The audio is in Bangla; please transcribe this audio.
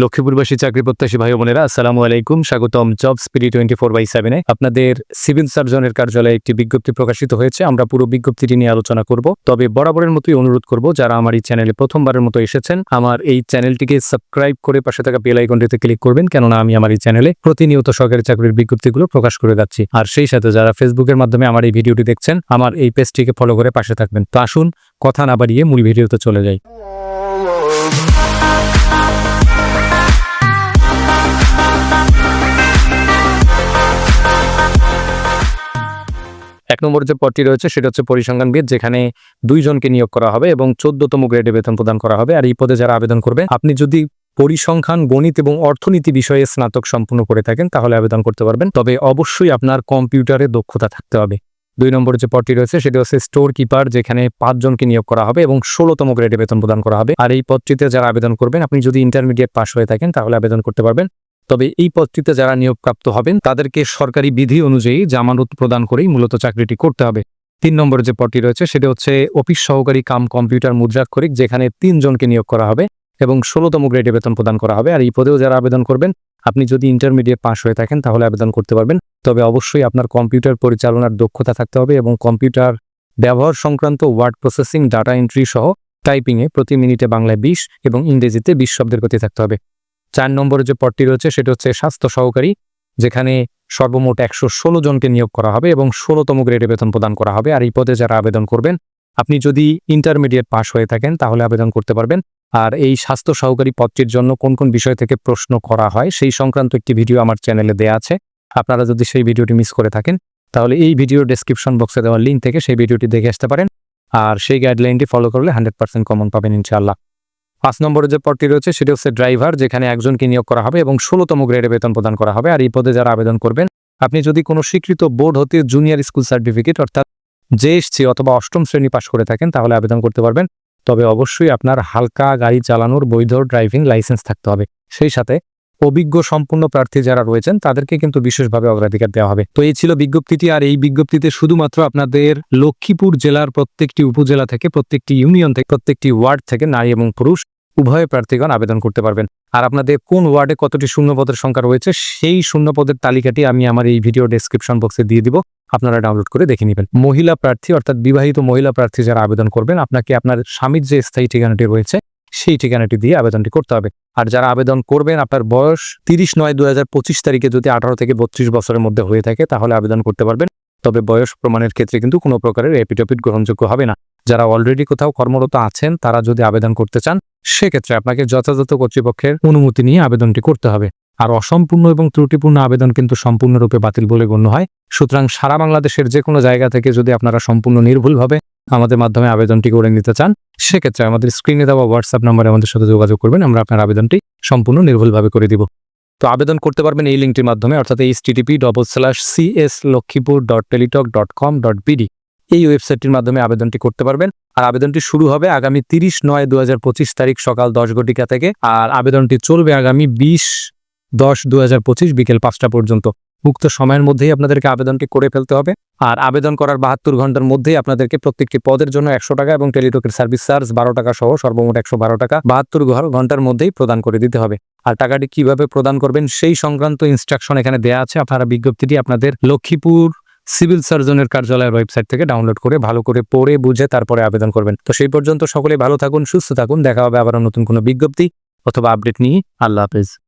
লক্ষ্মীপুরবাসী চাকরি প্রত্যাশী ভাই বোনেরা, আসসালামু আলাইকুম। স্বাগতম job speedy twenty four by সেভেনে। আপনাদের সিভিল সার্জনের কার্যালয়ে একটি বিজ্ঞপ্তি প্রকাশিত হয়েছে। আমরা পুরো বিজ্ঞপ্তিটি নিয়ে আলোচনা করব। তবে বরাবরের মতোই অনুরোধ করব, যারা আমার এই চ্যানেলে প্রথমবারের মতো এসেছেন, আমার এই চ্যানেলটিকে সাবস্ক্রাইব করে পাশে থাকা বেল আইকনটিতে ক্লিক করবেন, কেননা আমি আমার এই চ্যানেলে প্রতিনিয়ত সরকারি চাকরির বিজ্ঞপ্তিগুলো প্রকাশ করে যাচ্ছি। আর সেই সাথে যারা ফেসবুকের মাধ্যমে আমার এই ভিডিওটি দেখছেন, আমার এই পেজটিকে ফলো করে পাশে থাকবেন। তো আসুন, কথা না বাড়িয়ে মূল ভিডিওতে চলে যাই। নম্বর যে পদটি রয়েছে, সেটা হচ্ছে পরিসংখ্যানবিদ, যেখানে দুইজনকে নিয়োগ করা হবে এবং চোদ্দতম গ্রেডে বেতন প্রদান করা হবে। আর এই পদে যারা আবেদন করবে, আপনি যদি পরিসংখ্যান, গণিত এবং অর্থনীতি বিষয়ে স্নাতক সম্পূর্ণ করে থাকেন, তাহলে আবেদন করতে পারবেন। তবে অবশ্যই আপনার কম্পিউটারে দক্ষতা থাকতে হবে। দুই নম্বর যে পদটি রয়েছে, সেটি হচ্ছে স্টোর কিপার, যেখানে পাঁচজনকে নিয়োগ করা হবে এবং ষোলোতম গ্রেডে বেতন প্রদান করা হবে। আর এই পদটিতে যারা আবেদন করবেন, আপনি যদি ইন্টারমিডিয়েট পাস হয়ে থাকেন, তাহলে আবেদন করতে পারবেন। তবে এই পদটিতে যারা নিয়োগপ্রাপ্ত হবেন, তাদেরকে সরকারি বিধি অনুযায়ী জামানত প্রদান করেই মূলত চাকরিটি করতে হবে। তিন নম্বর যে পদটি রয়েছে, সেটা হচ্ছে অফিস সহকারী কাম কম্পিউটার মুদ্রাক্ষরিক যেখানে তিনজনকে নিয়োগ করা হবে এবং ষোলোতম গ্রেডে বেতন প্রদান করা হবে। আর এই পদেও যারা আবেদন করবেন, আপনি যদি ইন্টারমিডিয়েট পাস হয়ে থাকেন, তাহলে আবেদন করতে পারবেন। তবে অবশ্যই আপনার কম্পিউটার পরিচালনার দক্ষতা থাকতে হবে এবং কম্পিউটার ব্যবহার সংক্রান্ত ওয়ার্ড প্রসেসিং, ডাটা এন্ট্রি সহ টাইপিংয়ে প্রতি মিনিটে বাংলায় বিশ এবং ইংরেজিতে বিশ শব্দের গতি থাকতে হবে। চার নম্বরে যে পদটি রয়েছে, সেটা হচ্ছে স্বাস্থ্য সহকারী, যেখানে সর্বমোট একশো ষোলো জনকে নিয়োগ করা হবে এবং ষোলোতম গ্রেডে বেতন প্রদান করা হবে। আর এই পদে যারা আবেদন করবেন, আপনি যদি ইন্টারমিডিয়েট পাস হয়ে থাকেন, তাহলে আবেদন করতে পারবেন। আর এই স্বাস্থ্য সহকারী পদটির জন্য কোন কোন বিষয় থেকে প্রশ্ন করা হয়, সেই সংক্রান্ত একটি ভিডিও আমার চ্যানেলে দেয়া আছে। আপনারা যদি সেই ভিডিওটি মিস করে থাকেন, তাহলে এই ভিডিও ডেসক্রিপশন বক্সে দেওয়া লিঙ্ক থেকে সেই ভিডিওটি দেখে আসতে পারেন। আর সেই গাইডলাইনটি ফলো করলে হান্ড্রেড পার্সেন্ট কমন পাবেন, ইনশাআল্লাহ। পাঁচ নম্বরে যে পদটি রয়েছে, সেটি হচ্ছে ড্রাইভার, যেখানে একজনকে নিয়োগ করা হবে এবং ষোলোতম গ্রেডে বেতন প্রদান করা হবে। আর এই পদে যারা আবেদন করবেন, আপনি যদি কোনো স্বীকৃত বোর্ড হতে জুনিয়র স্কুল সার্টিফিকেট অর্থাৎ জেএসসি অথবা অষ্টম শ্রেণি পাশ করে থাকেন, তাহলে আবেদন করতে পারবেন। তবে অবশ্যই আপনার হালকা গাড়ি চালানোর বৈধ ড্রাইভিং লাইসেন্স থাকতে হবে। সেই সাথে অভিজ্ঞ সম্পূর্ণ প্রার্থী যারা রয়েছেন, তাদেরকে কিন্তু বিশেষভাবে অগ্রাধিকার দেওয়া হবে। তো এই ছিল বিজ্ঞপ্তিটি, আর এই বিজ্ঞপ্তিতে শুধুমাত্র আপনাদের লক্ষ্মীপুর জেলার প্রত্যেকটি উপজেলা থেকে, প্রত্যেকটি ইউনিয়ন থেকে, প্রত্যেকটি ওয়ার্ড থেকে, নারী এবং পুরুষ উভয় প্রার্থীগণ আবেদন করতে পারবেন। আর আপনাদের কোন ওয়ার্ডে কতটি শূন্যপদের সংখ্যা রয়েছে, সেই শূন্যপদের তালিকাটি আমি আমার এই ভিডিও ডেসক্রিপশন বক্সে দিয়ে দিব, আপনারা ডাউনলোড করে দেখে নেবেন। মহিলা প্রার্থী অর্থাৎ বিবাহিত মহিলা প্রার্থী যারা আবেদন করবেন, আপনাকে আপনার স্বামীর যে স্থায়ী ঠিকানাটি রয়েছে, সেই ঠিকানাটি দিয়ে আবেদনটি করতে হবে। আর যারা আবেদন করবেন, আপনার বয়স তিরিশ নয় দু তারিখে যদি আঠারো থেকে বত্রিশ বছরের মধ্যে হয়ে থাকে, তাহলে আবেদন করতে পারবেন। তবে বয়স প্রমাণের ক্ষেত্রে কিন্তু কোনো প্রকারের এপিটপিট গ্রহণযোগ্য হবে না। যারা অলরেডি কোথাও কর্মরত আছেন, তারা যদি আবেদন করতে চান সেক্ষেত্রে আপনাকে যথাযথ কর্তৃপক্ষের অনুমতি নিয়ে আবেদনটি করতে হবে। আর অসম্পূর্ণ এবং ত্রুটিপূর্ণ আবেদন কিন্তু সম্পূর্ণরূপে বাতিল বলে গণ্য হয়। সুতরাং সারা বাংলাদেশের যে কোনো জায়গা থেকে যদি আপনারা সম্পূর্ণ নির্ভুলভাবে আমাদের মাধ্যমে আবেদনটি করে নিতে চান, সেক্ষেত্রে আমাদের স্ক্রিনে দেওয়া হোয়াটসঅ্যাপ নম্বরে আমাদের সাথে যোগাযোগ করবেন, আমরা আপনার আবেদনটি সম্পূর্ণ নির্ভুলভাবে করে দিব। তো আবেদন করতে পারবেন এই লিঙ্কটির মাধ্যমে, অর্থাৎ http double slash C S Lakshmipur dot Teletalk dot com dot BD এই ওয়েবসাইটটির মাধ্যমে আবেদনটি করতে পারবেন। আর আবেদনটি শুরু হবে আগামী তিরিশ নয় দু তারিখ সকাল দশ ঘটিকা থেকে। আর আবেদনটি চলবে আগামী বিশ দশ দু বিকেল পাঁচটা পর্যন্ত। মুক্ত সময়ের মধ্যেই আপনাদেরকে আবেদনটি করে ফেলতে হবে। আর আবেদন করার বাহাত্তর ঘণ্টার মধ্যেই আপনাদেরকে প্রত্যেকটি পদের জন্য একশো টাকা এবং টেলিটকের সার্ভিস চার্জ বারো টাকা সহ সর্বমোট একশো বারো টাকা বাহাত্তর ঘণ্টার মধ্যেই প্রদান করে দিতে হবে। আর টাকাটি কীভাবে প্রদান করবেন সেই সংক্রান্ত ইনস্ট্রাকশন এখানে দেওয়া আছে। আপনারা বিজ্ঞপ্তিটি আপনাদের লক্ষ্মীপুর সিভিল সার্জনের কার্যালয়ের ওয়েবসাইট থেকে ডাউনলোড করে, ভালো করে পড়ে, বুঝে তারপরে আবেদন করবেন। তো সেই পর্যন্ত সকলে ভালো থাকুন, সুস্থ থাকুন। দেখা হবে আবার নতুন কোনো বিজ্ঞপ্তি অথবা আপডেট নিয়ে। আল্লাহ হাফেজ।